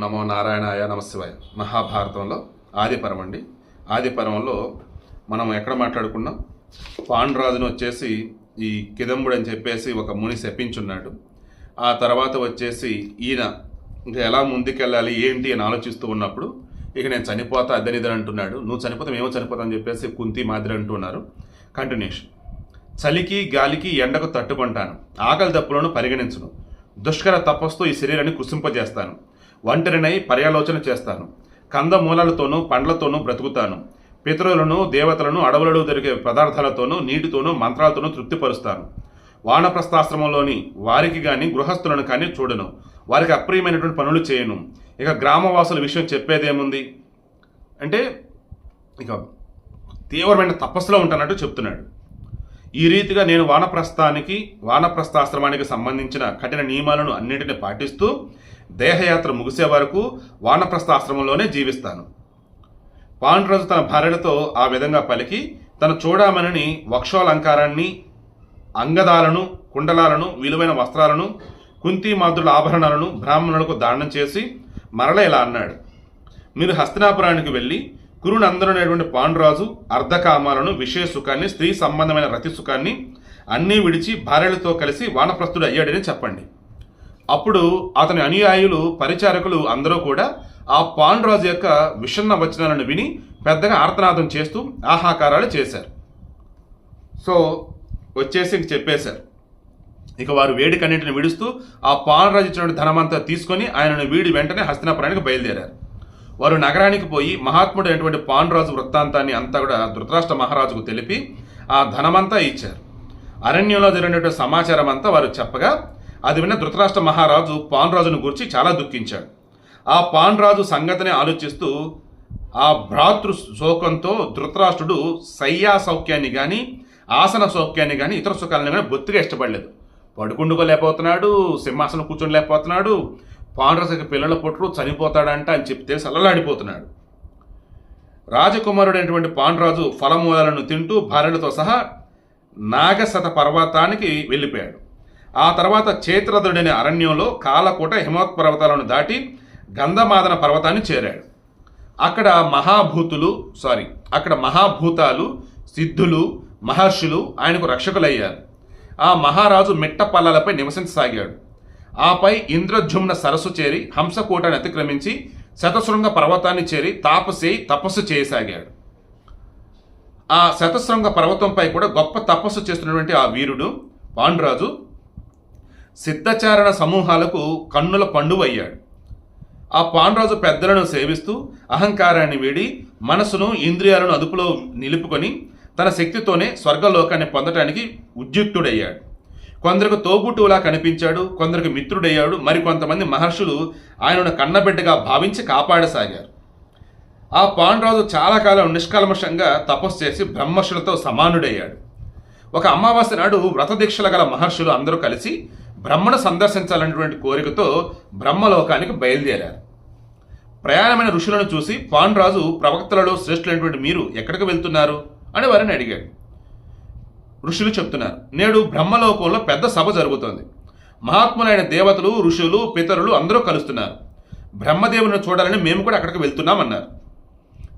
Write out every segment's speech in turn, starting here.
నమో నారాయణాయ నమశివాయ మహాభారతంలో ఆదిపరం అండి. ఆదిపరంలో మనం ఎక్కడ మాట్లాడుకున్నాం? పాండురాజును వచ్చేసి ఈ కిదంబుడు అని చెప్పేసి ఒక ముని శపించున్నాడు. ఆ తర్వాత వచ్చేసి ఈయన ఇంకా ఎలా ముందుకెళ్ళాలి ఏంటి అని ఆలోచిస్తూ ఉన్నప్పుడు ఇక నేను చనిపోతా అద్దెనిదని అంటున్నాడు. నువ్వు చనిపోతే మేము చనిపోతా అని చెప్పేసి కుంతి మాదిరి అంటున్నారు. కంటిన్యూషన్. చలికి గాలికి ఎండకు తట్టుకుంటాను. ఆకలి దప్పులను పరిగణించును. దుష్కర తపస్సుతో ఈ శరీరాన్ని కుసింపజేస్తాను. ఒంటరినై పర్యాలోచన చేస్తాను. కందమూలాలతోనూ పండ్లతోనూ బ్రతుకుతాను. పితరులను దేవతలను అడవులలో దొరికే పదార్థాలతోనూ నీటితోనూ మంత్రాలతోనూ తృప్తిపరుస్తాను. వానప్రస్థాశ్రమంలోని వారికి కానీ గృహస్థులను కానీ చూడను. వారికి అప్రియమైనటువంటి పనులు చేయను. ఇక గ్రామవాసుల విషయం చెప్పేదేముంది? అంటే ఇక తీవ్రమైన తపస్సులో ఉంటానంటూ చెప్తున్నాడు. ఈ రీతిగా నేను వానప్రస్థానికి వానప్రస్థాశ్రమానికి సంబంధించిన కఠిన నియమాలను అన్నింటిని పాటిస్తూ దేహయాత్ర ముగిసే వరకు వానప్రస్థాశ్రమంలోనే జీవిస్తాను. పాండురాజు తన భార్యలతో ఆ విధంగా పలికి తన చూడామణిని వక్షోలంకారాన్ని అంగదాలను కుండలాలను విలువైన వస్త్రాలను కుంతిమాద్రుల ఆభరణాలను బ్రాహ్మణులకు దానం చేసి మరల ఇలా అన్నాడు. మీరు హస్తినాపురానికి వెళ్ళి కురునందరునైనటువంటి పాండురాజు అర్ధకామాలను విషయ సుఖాన్ని స్త్రీ సంబంధమైన రతి సుఖాన్ని అన్నీ విడిచి భార్యలతో కలిసి వానప్రస్థుడు అయ్యాడని చెప్పండి. అప్పుడు అతని అనుయాయులు పరిచారకులు అందరూ కూడా ఆ పాండురాజు యొక్క విషన్న వచనాలను విని పెద్దగా ఆర్తనాదం చేస్తూ ఆహాకారాలు చేశారు. సో వచ్చేసి ఇంక చెప్పేశారు. ఇక వారు వేడికన్నింటిని విడుస్తూ ఆ పాండురాజు ఇచ్చినటువంటి ధనమంతా తీసుకొని ఆయనను వీడి వెంటనే హస్తినాపురానికి బయలుదేరారు. వారు నగరానికి పోయి మహాత్ముడు అయినటువంటి పాండురాజు వృత్తాంతాన్ని అంతా కూడా ధృతరాష్ట్ర మహారాజుకు తెలిపి ఆ ధనమంతా ఇచ్చారు. అరణ్యంలో జరిగినటువంటి సమాచారం అంతా వారు చెప్పగా అది విన్న ధృతరాష్ట్ర మహారాజు పాండురాజును గురించి చాలా దుఃఖించాడు. ఆ పాండురాజు సంగతిని ఆలోచిస్తూ ఆ భ్రాతృ శోకంతో ధృతరాష్ట్రుడు శయ్యా సౌఖ్యాన్ని కానీ ఆసన సౌఖ్యాన్ని కానీ ఇతర సుఖాలను కానీ బొత్తిగా ఇష్టపడలేదు. పడుకుండుకోలేకపోతున్నాడు సింహాసనం కూర్చోలేకపోతున్నాడు పాండ్రసకి పిల్లల పుట్టరు చనిపోతాడంట అని చెప్తే సల్లలాడిపోతున్నాడు రాజకుమారుడైనటువంటి పాండ్రాజు ఫలమూలాలను తింటూ భార్యలతో సహా నాగశత పర్వతానికి వెళ్ళిపోయాడు. ఆ తర్వాత చేత్రదుడనే అరణ్యంలో కాలకూట హిమవత్ పర్వతాలను దాటి గంధమాదన పర్వతాన్ని చేరాడు. అక్కడ మహాభూతులు సారీ అక్కడ మహాభూతాలు సిద్ధులు మహర్షులు ఆయనకు రక్షకులయ్యారు. ఆ మహారాజు మిట్ట పల్లలపై నివసించసాగాడు. ఆపై ఇంద్రజుమ్న సరస్సు చేరి హంసకోటను అతిక్రమించి శతశృంగ పర్వతాన్ని చేరి తాపసి తపస్సు చేయసాగాడు. ఆ శతశృంగ పర్వతంపై కూడా గొప్ప తపస్సు చేస్తున్నటువంటి ఆ వీరుడు పాండురాజు సిద్ధచారణ సమూహాలకు కన్నుల పండువయ్యాడు. ఆ పాండురాజు పెద్దలను సేవిస్తూ అహంకారాన్ని వీడి మనసును ఇంద్రియాలను అదుపులో నిలుపుకొని తన శక్తితోనే స్వర్గలోకాన్ని పొందటానికి ఉద్యుక్తుడయ్యాడు. కొందరికి తోబుట్టువులా కనిపించాడు కొందరికి మిత్రుడయ్యాడు మరికొంతమంది మహర్షులు ఆయనను కన్నబిడ్డగా భావించి కాపాడసాగారు. ఆ పాండురాజు చాలా కాలం నిష్కల్మషంగా తపస్సు చేసి బ్రహ్మర్షులతో సమానుడయ్యాడు. ఒక అమావాస్య నాడు వ్రతదీక్షల గల మహర్షులు అందరూ కలిసి బ్రహ్మను సందర్శించాలనేటువంటి కోరికతో బ్రహ్మలోకానికి బయలుదేరారు. ప్రయాణమైన ఋషులను చూసి పాండురాజు ప్రవక్తలలో శ్రేష్ఠులైనటువంటి మీరు ఎక్కడికి వెళ్తున్నారు అని వారిని అడిగాడు. ఋషులు చెప్తున్నారు. నేడు బ్రహ్మలోకంలో పెద్ద సభ జరుగుతోంది. మహాత్ములైన దేవతలు ఋషులు పితరులు అందరూ కలుస్తున్నారు. బ్రహ్మదేవుని చూడాలని మేము కూడా అక్కడికి వెళ్తున్నామన్నారు.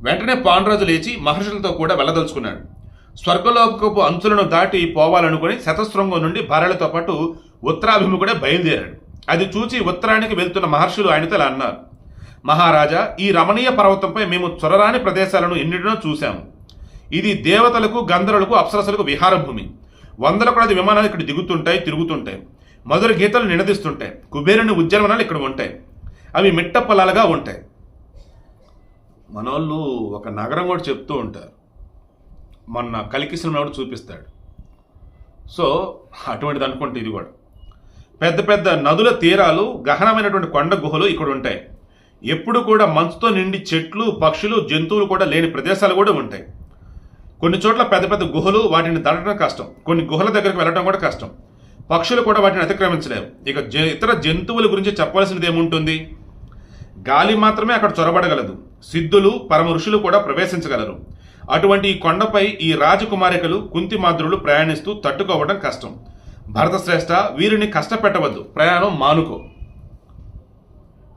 వెంటనే పాండ్రాజు లేచి మహర్షులతో కూడా వెళ్ళదలుచుకున్నాడు. స్వర్గలోకపు అంచులను దాటి పోవాలనుకుని శతశృంగం నుండి భార్యలతో పాటు ఉత్తరాభిముఖుడే బయలుదేరాడు. అది చూచి ఉత్తరానికి వెళ్తున్న మహర్షులు ఆయనతో అన్నారు. మహారాజా ఈ రమణీయ పర్వతంపై మేము చొరరాని ప్రదేశాలను ఎన్నిటినో చూశాము. ఇది దేవతలకు గంధర్వులకు అప్సరసులకు విహార భూమి. వందల కొలది విమానాలు ఇక్కడ దిగుతుంటాయి తిరుగుతుంటాయి. మధుర గీతలు నినదిస్తుంటాయి. కుబేరుని ఉద్యానవనాలు ఇక్కడ ఉంటాయి. అవి మిట్ట పొలాలుగా ఉంటాయి. మనోళ్ళు ఒక నగరం కూడా చెప్తూ ఉంటారు. మొన్న కలికిసినోడు చూపిస్తాడు. సో అటువంటిది అనుకుంటే ఇది కూడా. పెద్ద పెద్ద నదుల తీరాలు గహనమైనటువంటి కొండ గుహలు ఇక్కడ ఉంటాయి. ఎప్పుడు కూడా మంచుతో నిండి చెట్లు పక్షులు జంతువులు కూడా లేని ప్రదేశాలు కూడా ఉంటాయి. కొన్ని చోట్ల పెద్ద పెద్ద గుహలు వాటిని దాటడం కష్టం. కొన్ని గుహల దగ్గరికి వెళ్ళడం కూడా కష్టం. పక్షులు కూడా వాటిని అతిక్రమించలేవు. ఇక జ- ఇతర జంతువుల గురించి చెప్పవలసినది ఏముంటుంది గాలి మాత్రమే అక్కడ చొరబడగలదు. సిద్ధులు పరమ ఋషులు కూడా ప్రవేశించగలరు. అటువంటి ఈ కొండపై ఈ రాజకుమారికలు కుంతిమాద్రులు ప్రయాణిస్తూ తట్టుకోవడం కష్టం. భరతశ్రేష్ఠ వీరిని కష్టపెట్టవద్దు. ప్రయాణం మానుకో.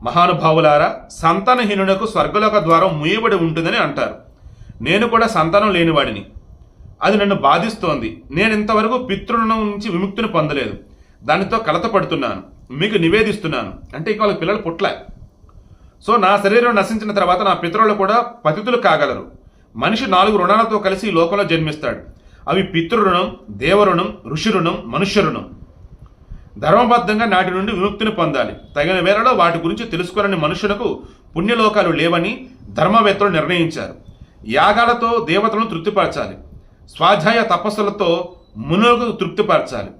మహానుభావులారా సంతానహీనునకు స్వర్గలోక ద్వారం ముయ్యబడి ఉంటుందని అంటారు. నేను కూడా సంతానం లేనివాడిని. అది నన్ను బాధిస్తోంది. నేను ఇంతవరకు పితృణం నుంచి విముక్తిని పొందలేదు. దానితో కలత పడుతున్నాను మీకు నివేదిస్తున్నాను. అంటే ఇక వాళ్ళ పిల్లలు పుట్ల సో నా శరీరం నశించిన తర్వాత నా పితరులు కూడా పతితులు కాగలరు. మనిషి నాలుగు రుణాలతో కలిసి ఈ లోకంలో జన్మిస్తాడు. అవి పితృరుణం దేవరుణం ఋషి రుణం మనుష్య రుణం ధర్మబద్ధంగా నాటి నుండి విముక్తిని పొందాలి. తగిన వేళలో వాటి గురించి తెలుసుకోలేని మనుషులకు పుణ్యలోకాలు లేవని ధర్మవేత్తలు నిర్ణయించారు. యాగాలతో దేవతలను తృప్తిపరచాలి. స్వాధ్యాయ తపస్సులతో మునులకు తృప్తిపరచాలి.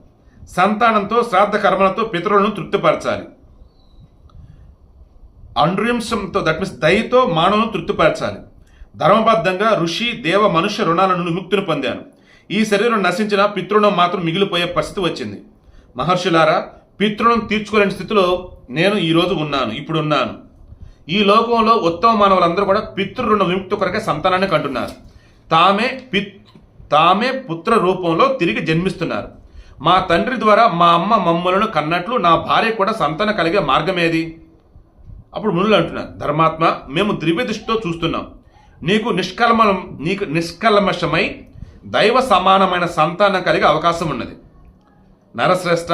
సంతానంతో శ్రాద్ధ కర్మలతో పితరులను తృప్తిపరచాలి. అండ్రింశంతో దట్ మీన్స్ దయతో మానవులను తృప్తిపరచాలి. ధర్మబద్ధంగా ఋషి దేవ మనుష్య రుణాలను విముక్తిని పొందాను. ఈ శరీరం నశించిన పితృణం మాత్రం మిగిలిపోయే పరిస్థితి వచ్చింది. మహర్షులారా పితృణం తీర్చుకోలేని స్థితిలో నేను ఈరోజు ఉన్నాను ఇప్పుడున్నాను. ఈ లోకంలో ఉత్తమ మానవులందరూ కూడా పితృరుణ విముక్తి కొరకే సంతానాన్ని కంటున్నారు. తామే పిత్ తామే పుత్ర రూపంలో తిరిగి జన్మిస్తున్నారు. మా తండ్రి ద్వారా మా అమ్మ మమ్మలను కన్నట్లు నా భార్య కూడా సంతానం కలిగే మార్గం ఏది అప్పుడు మునులు అంటున్నారు ధర్మాత్మ మేము ద్రవ్య దృష్టితో చూస్తున్నాం. నీకు నిష్కల్మలం నీకు నిష్కల్మషమై దైవ సమానమైన సంతానం కలిగే అవకాశం ఉన్నది. నరశ్రేష్ట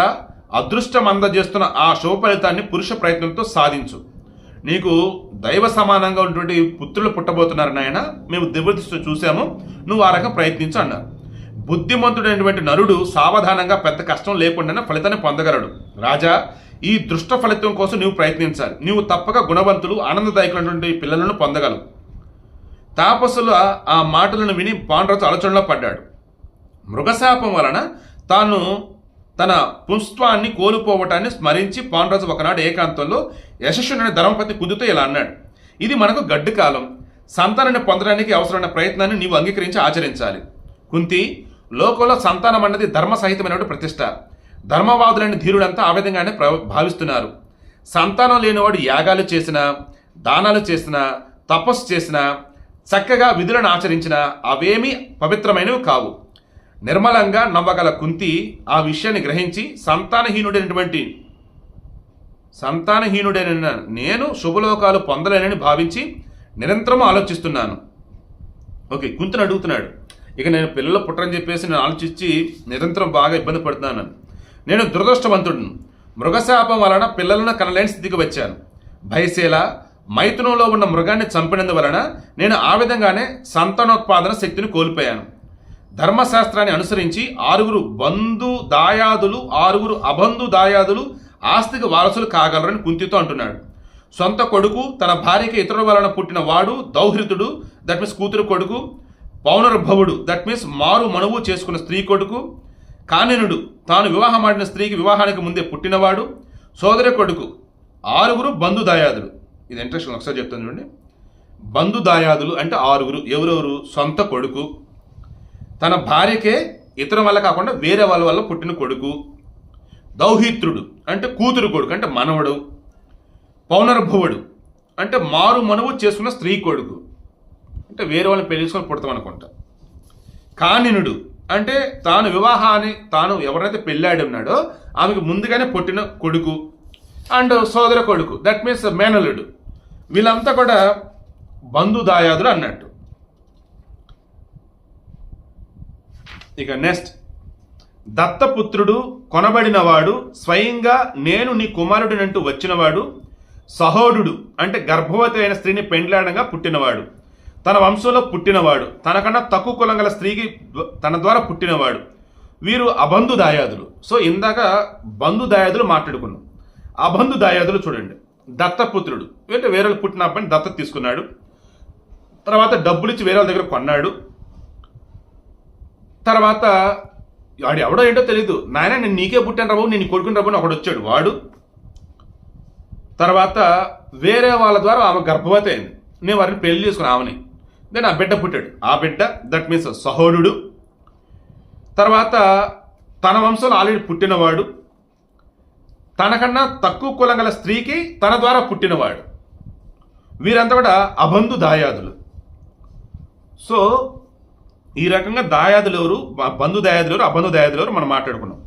అదృష్టం అందజేస్తున్న ఆ శుభ ఫలితాన్ని పురుష ప్రయత్నంతో సాధించు. నీకు దైవ సమానంగా ఉన్నటువంటి పుత్రులు పుట్టబోతున్నారు నాయన. మేము దివ్యదృష్టితో చూసాము నువ్వు ఆ రకం ప్రయత్నించు అన్నారు. బుద్ధిమంతుడైనటువంటి నరుడు సావధానంగా పెద్ద కష్టం లేకుండానే ఫలితాన్ని పొందగలడు. రాజా ఈ దృష్ట ఫలితం కోసం నువ్వు ప్రయత్నించాలి. నీవు తప్పక గుణవంతులు ఆనందదాయకులైనటువంటి పిల్లలను పొందగలవు. తాపసుల ఆ- ఆ మాటలను విని పాండ్రతు ఆలోచనలో పడ్డాడు. మృగశాపం వలన తాను తన పుంస్త్వాన్ని కోల్పోవటాన్ని స్మరించి పాండ్రాజు ఒకనాడు ఏకాంతంలో యశస్సుని ధర్మపతి కుదుతో ఇలా అన్నాడు. ఇది మనకు గడ్డు కాలం. సంతానాన్ని పొందడానికి అవసరమైన ప్రయత్నాన్ని నీవు అంగీకరించి ఆచరించాలి. కుంతి లోకంలో సంతానం అన్నది ధర్మ సహితమైనటువంటి ప్రతిష్ట. ధర్మవాదులైన ధీరుడంతా ఆ విధంగానే ప్ర భావిస్తున్నారు. సంతానం లేనివాడు యాగాలు చేసినా దానాలు చేసినా తపస్సు చేసినా చక్కగా విధులను ఆచరించినా అవేమీ పవిత్రమైనవి కావు. నిర్మలంగా నవ్వగల కుంతి ఆ విషయాన్ని గ్రహించి సంతానహీనుడైనటువంటి సంతానహీనుడైన నేను శుభలోకాలు పొందలేనని భావించి నిరంతరం ఆలోచిస్తున్నాను. ఓకే కుంతిని అడుగుతున్నాడు. ఇక నేను పిల్లలు పుట్టరని చెప్పేసి నేను ఆలోచించి నిరంతరం బాగా ఇబ్బంది పడుతున్నాను. నేను దురదృష్టవంతుడిని. మృగశాపం వలన పిల్లలను కనలేని స్థితికి వచ్చాను. భయశీల మైథునంలో ఉన్న మృగాన్ని చంపినందువలన నేను ఆ విధంగానే సంతానోత్పాదన శక్తిని కోల్పోయాను. ధర్మశాస్త్రాన్ని అనుసరించి ఆరుగురు బంధు దాయాదులు ఆరుగురు అబంధు దాయాదులు ఆస్తికి వారసులు కాగలరని కుంతితో అంటున్నాడు. సొంత కొడుకు తన భార్యకి ఇతరుల వలన పుట్టిన వాడు దౌహృతుడు దట్ మీన్స్ కూతురు కొడుకు పౌనర్భవుడు దట్ మీన్స్ మారు మనువు చేసుకున్న స్త్రీ కొడుకు కానినుడు తాను వివాహమాడిన స్త్రీకి వివాహానికి ముందే పుట్టినవాడు సోదరి కొడుకు ఆరుగురు బంధుదాయాదులు ఇది ఇంట్రెస్ట్ ఒకసారి చెప్తాను చూడండి. బంధు దాయాదులు అంటే ఆరుగురు ఎవరెవరు? సొంత కొడుకు. తన భార్యకే ఇతరం వల్ల కాకుండా వేరే వాళ్ళ వల్ల పుట్టిన కొడుకు దౌహిత్రుడు అంటే కూతురు కొడుకు అంటే మనవడు పౌనర్భవుడు అంటే మారు మనవు చేసుకున్న స్త్రీ కొడుకు. అంటే వేరే వాళ్ళని పెళ్ళి చేసుకొని పుడతాం అనుకుంటా. కానినుడు అంటే తాను వివాహాన్ని తాను ఎవరైతే పెళ్ళాడి ఉన్నాడో ఆమెకు ముందుగానే పుట్టిన కొడుకు అండ్ సోదర కొడుకు. దట్ మీన్స్ మేనలుడు వీళ్ళంతా కూడా బంధుదాయాదులు అన్నట్టు. ఇక నెక్స్ట్. దత్తపుత్రుడు కొనబడినవాడు స్వయంగా నేను నీ కుమారుడినంటూ వచ్చినవాడు సహోడు అంటే గర్భవతి అయిన స్త్రీని పెండ్లాడంగా పుట్టినవాడు. తన వంశంలో పుట్టినవాడు. తనకన్నా తక్కువ కులం గల స్త్రీకి తన ద్వారా పుట్టినవాడు. వీరు అబంధు దాయాదులు సో ఇందాక బంధు దాయాదులు మాట్లాడుకున్నాం. అబంధు దాయాదులు చూడండి. దత్తపుత్రుడు. అంటే వేరే వాళ్ళు పుట్టిన అబ్బాయిని దత్త తీసుకున్నాడు. తర్వాత డబ్బులు ఇచ్చి వేరే వాళ్ళ దగ్గర కొన్నాడు. తర్వాత వాడు ఎవడో ఏంటో తెలియదు నాయన నేను నీకే పుట్టాను రాబు నేను కొడుకుని రాబు ఒకడు వచ్చాడు. వాడు తర్వాత వేరే వాళ్ళ ద్వారా ఆమె గర్భవతి అయింది. నేను వారిని పెళ్ళి చేసుకుని ఆమెని. దెన్ ఆ బిడ్డ పుట్టాడు. ఆ బిడ్డ దట్ మీన్స్ సహోరుడు తర్వాత తన వంశంలో ఆల్రెడీ పుట్టినవాడు. తనకన్నా తక్కువ కులం గల స్త్రీకి తన ద్వారా పుట్టినవాడు. వీరంతా కూడా అబంధు దాయాదులు. సో ఈ రకంగా దాయాదులు ఎవరు బంధు దాయాదులు ఎవరు అబంధు దాయాదులు ఎవరు మనం మాట్లాడుకున్నాం.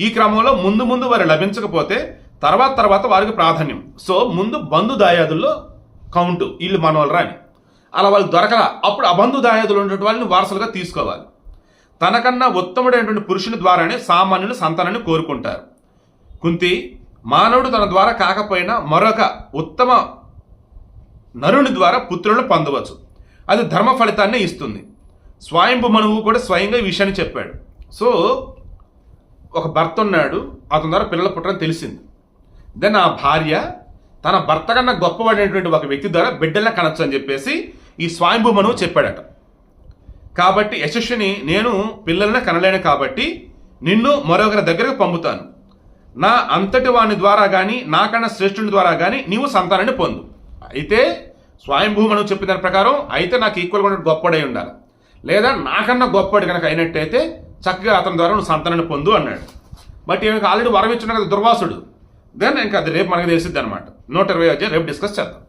ఈ క్రమంలో ముందు ముందు వారు లభించకపోతే తర్వాత తర్వాత వారికి ప్రాధాన్యం. సో ముందు బంధు దాయాదుల్లో కౌంటు వీళ్ళు మన వాళ్ళు రాని అలా వాళ్ళకి దొరకలా అప్పుడు అబంధు దాయాదులు ఉన్నటువంటి వాళ్ళని వారసులుగా తీసుకోవాలి. తనకన్నా ఉత్తముడైనటువంటి పురుషుని ద్వారానే సామాన్యులు సంతానాన్ని కోరుకుంటారు. కుంతి మానవుడు తన ద్వారా కాకపోయినా మరొక ఉత్తమ నరుని ద్వారా పుత్రులను పొందవచ్చు. అది ధర్మ ఫలితాన్ని ఇస్తుంది. స్వయంభు మనువు కూడా స్వయంగా ఈ విషయాన్ని చెప్పాడు. సో ఒక భర్త ఉన్నాడు అతని ద్వారా పిల్లలు పుట్టడం తెలిసింది. దెన్ ఆ భార్య తన భర్త కన్నా గొప్పవాడైనటువంటి ఒక వ్యక్తి ద్వారా బిడ్డల్ని కనొచ్చు అని చెప్పేసి ఈ స్వయంభు మనువు చెప్పాడట. కాబట్టి యశస్విని నేను పిల్లల్ని కనలేను కాబట్టి నిన్ను మరొకరి దగ్గరకు పంపుతాను. నా అంతటి వాని ద్వారా కానీ నాకన్నా శ్రేష్ఠుని ద్వారా కానీ నీవు సంతానాన్ని పొందు. అయితే స్వయంభూ మనం చెప్పిన దాని ప్రకారం అయితే నాకు ఈక్వల్గా ఉన్న గొప్పడై ఉండాలి. లేదా నాకన్నా గొప్పడు కనుక అయినట్టయితే చక్కగా అతని ద్వారా నువ్వు సంతానాన్ని పొందు అన్నాడు. బట్ ఈమెకి ఆల్రెడీ వరం ఇచ్చిన కదా దుర్వాసుడు. దెన్ ఇంకా అది రేపు మనకు తెలిసిద్ది అనమాట నూట ఇరవై వచ్చి రేపు డిస్కస్ చేద్దాం.